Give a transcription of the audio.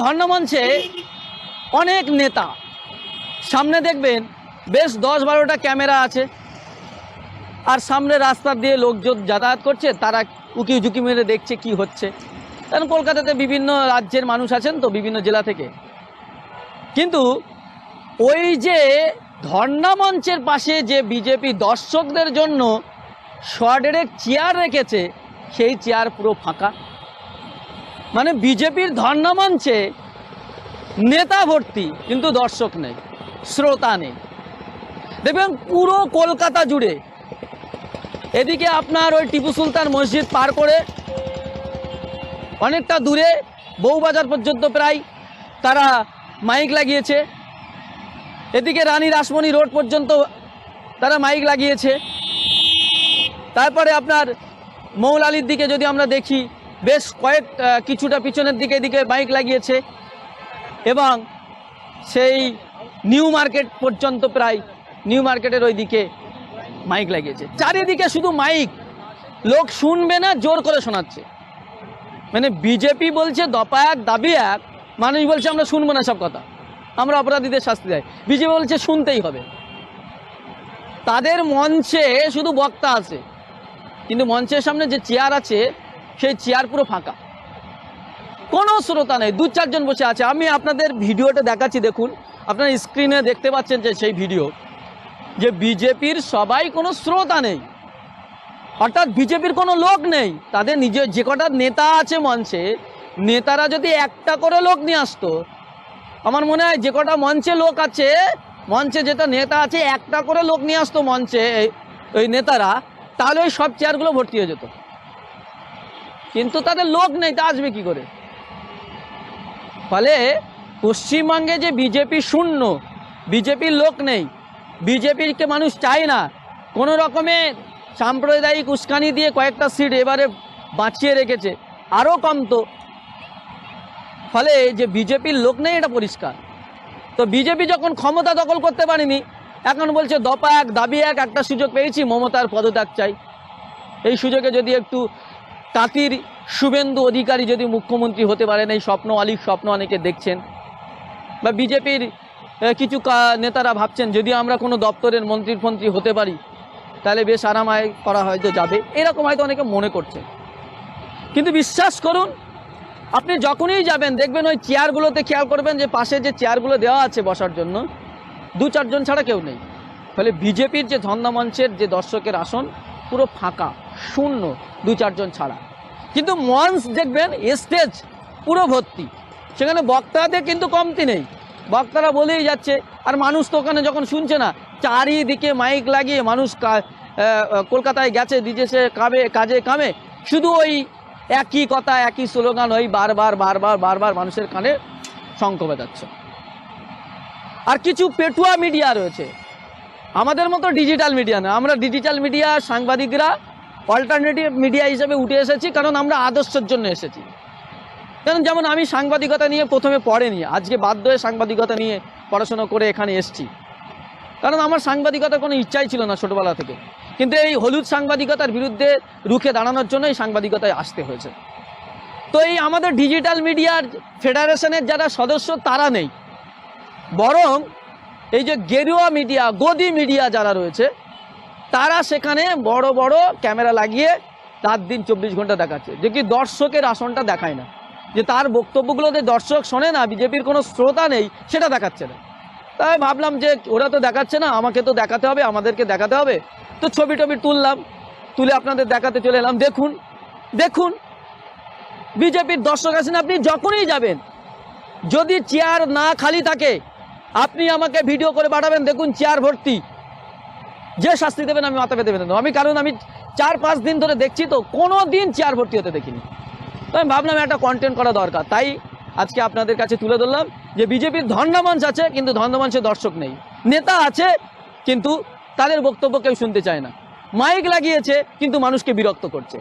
ধর্ণমঞ্চে অনেক নেতা। সামনে দেখবেন বেশ দশ বারোটা ক্যামেরা আছে। আর সামনে রাস্তা দিয়ে লোকজন যাতায়াত করছে, তারা উকি ঝুঁকি মেরে দেখছে কি হচ্ছে। কারণ কলকাতাতে বিভিন্ন রাজ্যের মানুষ আছেন তো বিভিন্ন জেলা থেকে। কিন্তু ওই যে ধর্ণা মঞ্চের পাশে যে বিজেপি দর্শকদের জন্য শর্টের চেয়ার রেখেছে, সেই চেয়ার পুরো ফাঁকা। মানে বিজেপির ধর্ণা মঞ্চে নেতা ভর্তি, কিন্তু দর্শক নেই, শ্রোতা নেই। দেখবেন পুরো কলকাতা জুড়ে, এদিকে আপনার ওই টিপু সুলতান মসজিদ পার করে অনেকটা দূরে, বউবাজার পর্যন্ত প্রায় তারা মাইক লাগিয়েছে। এদিকে রানী রাসমণি রোড পর্যন্ত তারা মাইক লাগিয়েছে। তারপরে আপনার মৌলালির দিকে যদি আমরা দেখি বেশ কয়েক কিছুটা পিছনের দিকে এদিকে মাইক লাগিয়েছে এবং সেই নিউ মার্কেট পর্যন্ত প্রায় নিউ মার্কেটের ওই দিকে মাইক লাগিয়েছে। চারিদিকে শুধু মাইক। লোক শুনবে না, জোর করে শোনাচ্ছে। মানে বিজেপি বলছে দপা এক, দাবি এক, মানুষ বলছে আমরা শুনব না সব কথা। আমরা অপরাধীদের শাস্তি দেয় বিজেপি বলছে শুনতেই হবে। তাদের মঞ্চে শুধু বক্তা আছে। কিন্তু মঞ্চের সামনে যে চেয়ার আছে সেই চেয়ার পুরো ফাঁকা। কোনো শ্রোতা নেই, দু চারজন বসে আছে। আমি আপনাদের ভিডিওটা দেখাচ্ছি, দেখুন। আপনার স্ক্রিনে দেখতে পাচ্ছেন যে সেই ভিডিও, যে বিজেপির সবাই কোনো শ্রোতা নেই। অর্থাৎ বিজেপির কোনো লোক নেই। তাদের নিজের যে কটা নেতা আছে মঞ্চে, নেতারা যদি একটা করে লোক নিয়ে আসতো, আমার মনে হয় যে কটা মঞ্চে লোক আছে, মঞ্চে যেটা নেতা আছে, একটা করে লোক নিয়ে আসতো মঞ্চে ওই নেতারা, তাহলে ওই সব চেয়ারগুলো ভর্তি হয়ে যেত। কিন্তু তাদের লোক নেই, তা আসবে কি করে? ফলে পশ্চিমবঙ্গে যে বিজেপি শূন্য বিজেপির লোক নেই বিজেপিকে মানুষ চায় না, কোনো রকমের সাম্প্রদায়িক উস্কানি দিয়ে কয়েকটা সিট এবারে বাঁচিয়ে রেখেছে, আরও কম তো। ফলে যে বিজেপির লোক নেই, এটা পরিষ্কার। তো বিজেপি যখন ক্ষমতা দখল করতে পারেনি, এখন বলছে দপা এক দাবি এক একটা সুযোগ পেয়েছি, মমতার পদত্যাগ চাই। এই সুযোগে যদি একটু তাঁতির শুভেন্দু অধিকারী যদি মুখ্যমন্ত্রী হতে পারেন, এই স্বপ্ন আলীর স্বপ্ন অনেকে দেখছেন। বা বিজেপির কিছু নেতারা ভাবছেন, যদি আমরা কোনো দপ্তরের মন্ত্রী ফন্ত্রী হতে পারি, তাহলে বেশ আরামায় করা হয়তো যাবে। এরকম হয়তো অনেকে মনে করছে। কিন্তু বিশ্বাস করুন, আপনি যখনই যাবেন, দেখবেন ওই চেয়ারগুলোতে খেয়াল করবেন যে পাশে যে চেয়ারগুলো দেওয়া আছে বসার জন্য, দু চারজন ছাড়া কেউ নেই। ফলে বিজেপির যে ধন্দামঞ্চের যে দর্শকের আসন, পুরো ফাঁকা। শূন্য দু চারজন ছাড়া। কিন্তু মঞ্চ দেখবেন স্টেজ পুরো ভর্তি। সেখানে বক্তাদের কিন্তু কমতি নেই। বক্তারা বলেই যাচ্ছে, আর মানুষ তো ওখানে যখন শুনছে না, চারিদিকে মাইক লাগিয়ে মানুষ কলকাতায় গেছে দিজেছে কাবে, কাজে কামে। শুধু ওই একই কথা, একই স্লোগান, ওই বারবার বারবার বারবার মানুষের কানে শঙ্খ বাজাচ্ছে। আর কিছু পেটুয়া মিডিয়া রয়েছে। আমাদের মতো ডিজিটাল মিডিয়া না। আমরা ডিজিটাল মিডিয়া সাংবাদিকরা অল্টারনেটিভ মিডিয়া হিসেবে উঠে এসেছি, কারণ আমরা আদর্শের জন্য এসেছি। কারণ যেমন আমি সাংবাদিকতা নিয়ে প্রথমে পড়েনি, আজকে বাধ্য হয়ে সাংবাদিকতা নিয়ে পড়াশোনা করে এখানে এসেছি। কারণ আমার সাংবাদিকতার কোনো ইচ্ছাই ছিল না ছোটোবেলা থেকে। কিন্তু এই হলুদ সাংবাদিকতার বিরুদ্ধে রুখে দাঁড়ানোর জন্য এই সাংবাদিকতায় আসতে হয়েছে। তো এই আমাদের ডিজিটাল মিডিয়ার ফেডারেশনের যারা সদস্য, তারা নেই। বরং এই যে গেরুয়া মিডিয়া গদি মিডিয়া যারা রয়েছে তারা সেখানে বড় বড় ক্যামেরা লাগিয়ে রাত দিন চব্বিশ ঘণ্টা দেখাচ্ছে। যে কি দর্শকের আসনটা দেখায় না। যে তার বক্তব্যগুলোতে দর্শক শোনে না, বিজেপির কোনো শ্রোতা নেই, সেটা দেখাচ্ছে না। তাই ভাবলাম যে ওরা তো দেখাচ্ছে না, আমাকে তো দেখাতে হবে, আমাদেরকে দেখাতে হবে। তো ছবি টবি তুললাম, তুলে আপনাদের দেখাতে চলে এলাম। দেখুন দেখুন, বিজেপির দর্শক আছেন আপনি যখনই যাবেন, যদি চেয়ার না খালি থাকে, আপনি আমাকে ভিডিও করে পাঠাবেন। দেখুন, চেয়ার ভর্তি। যে শাস্তি দেবেন, আমি মাথা পেতে পেতে দেবো। আমি কারণ আমি চার, পাঁচ দিন ধরে দেখছি তো, কোনো দিন চেয়ার ভর্তি হতে দেখিনি। তো আমি ভাবলাম একটা কন্টেন্ট করা দরকার। তাই আজকে আপনাদের কাছে তুলে ধরলাম যে বিজেপির ধর্ণামঞ্চ আছে, কিন্তু ধর্ণামঞ্চে দর্শক নেই। নেতা আছে, কিন্তু তাদের বক্তব্য কেউ শুনতে চায় না। মাইক লাগিয়েছে, কিন্তু মানুষকে বিরক্ত করছে।